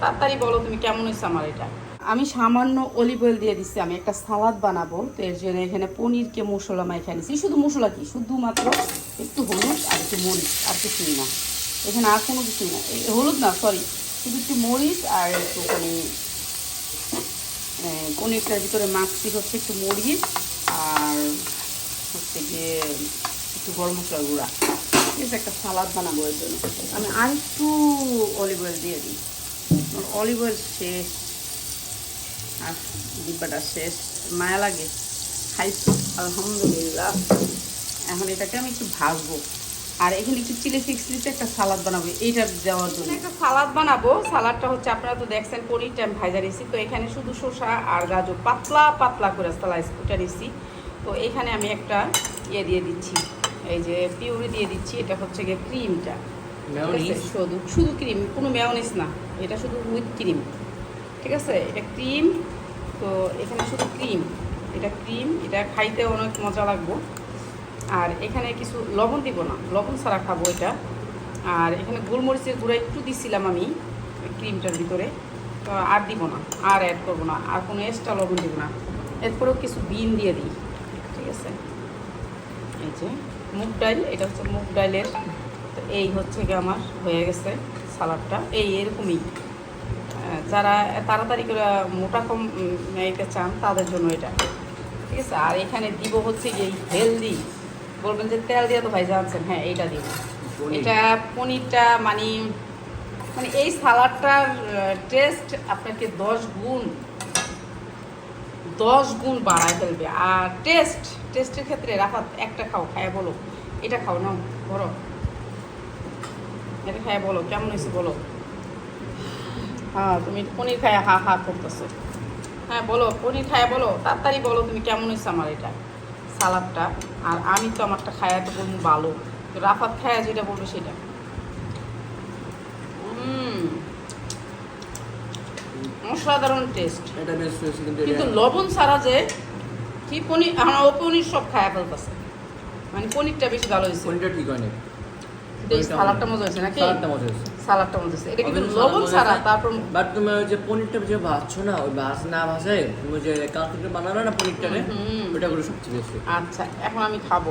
তাড়াতাড়ি বলো তুমি কেমন হয়েছে আমার এটা? আমি সামান্য অলিভ অয়েল দিয়ে দিচ্ছি আমি একটা সালাদ বানাবো। তো এর জন্য এখানে পনিরকে মশলা মাইখা নিচ্ছি শুধু মশলা কি? শুধুমাত্র একটু হলুদ আর একটু মরিচ আর কিছুই না। এখানে আর কোনো কিছুই না। হলুদ না সরি শুধু একটু মরিচ আর একটুখানি আহ, পনিরটার ভিতরে মাখছি হচ্ছে একটু মরিচ আর হচ্ছে গিয়ে একটু গরম মশলা গুঁড়া। ঠিক আছে একটা সালাদ বানাবো এর জন্য। আমি আর একটু অলিভ অয়েল দিয়ে দিই। অলিভ অয়েল শেষ, আর ডিব্বাটা শেষ, মায়া লাগে খাইছি আলহামদুলিল্লাহ। এখন এটাকে আমি একটু ভাজবো। আর এখানে একটু চিলি ফিক্স দিতে একটা সালাদ বানাবো, এইটা দেওয়ার জন্য। একটা সালাদ বানাবো, সালাদটা হচ্ছে আপনারা তো দেখছেন পনিরটা আমি ভাজা নিয়েছি তো এখানে শুধু শসা আর গাজর পাতলা পাতলা করে স্লাইস কুটা নিয়েছি তো এখানে আমি একটা ইয়ে দিয়ে দিচ্ছি, এই যে পিউরি দিয়ে দিচ্ছি, এটা হচ্ছে গিয়ে ক্রিমটা? শুধু শুধু ক্রিম, কোনো মেয়নিস না, এটা শুধু উইথ ক্রিম, ঠিক আছে? এটা ক্রিম, তো এখানে শুধু ক্রিম, এটা ক্রিম, এটা খাইতে অনেক মজা লাগবো। আর এখানে কিছু লবণ দিব না, লবণ ছাড়া খাব এটা। আর এখানে গোলমরিচের গুঁড়া একটু দিছিলাম আমি, ক্রিমটার ভিতরে, তো আর দিব না, আর অ্যাড করব না, আর কোনো এক্সট্রা লবণ দিব না। এরপরেও কিছু বিন দিয়ে দিই, ঠিক আছে? এই যে, মুগ ডাল, এটা হচ্ছে মুগ ডালের তো এই হচ্ছে গিয়ে আমার হয়ে গেছে সালাডটা এই এরকমই। যারা তাড়াতাড়ি করে মোটা কম নিতে চান তাদের জন্য এটা। ঠিক আছে? আর এখানে দিব হচ্ছে গিয়ে হেলদি। বলবেন যে তেল দিয়ে তো ভাই জানছেন হ্যাঁ এইটা দিব। এটা পনিরটা মানে মানে এই সালাডটার টেস্ট আপনাকে দশ গুণ দশ গুণ বাড়ায় ফেলবে। আর টেস্ট টেস্টের ক্ষেত্রে রাখা একটা খাও খায় বলো। এটা খাও নাও বলো এটা খায় বলো কেমন হয়েছে বলো? হ্যাঁ তুমি পনির খায় হা হা করতেছো। হ্যাঁ বলো পনির খায় বলো তাড়াতাড়ি বলো তুমি কেমন হয়েছে আমার এটা সালাদটা। আর আমি তো আমারটা খায়া তো বলব ভালো। রাফাত খায়া যেটা বলবে সেটা। অসাধারণ টেস্ট কিন্তু লবণ ছাড়া যে কি পনির ও পনির সব খায়া ফেলতেছে। মানে পনিরটা বেশি ভালো হয়েছে পনিরটা ঠিক হয়নি সালাদটা মজা হয়েছে নাকি? সালাদটা মজা হয়েছে। সালাদটা মজা হয়েছে। এটা কিন্তু লবণ ছাড়া? তারপর বাট তুমি ওই যে পনিরটা যে ভাজছো না ওই ভাজ না ভাজায় তুমি যে কালকে বানানো না। ওটা করে সবচেয়ে বেশি। আচ্ছা এখন আমি খাব।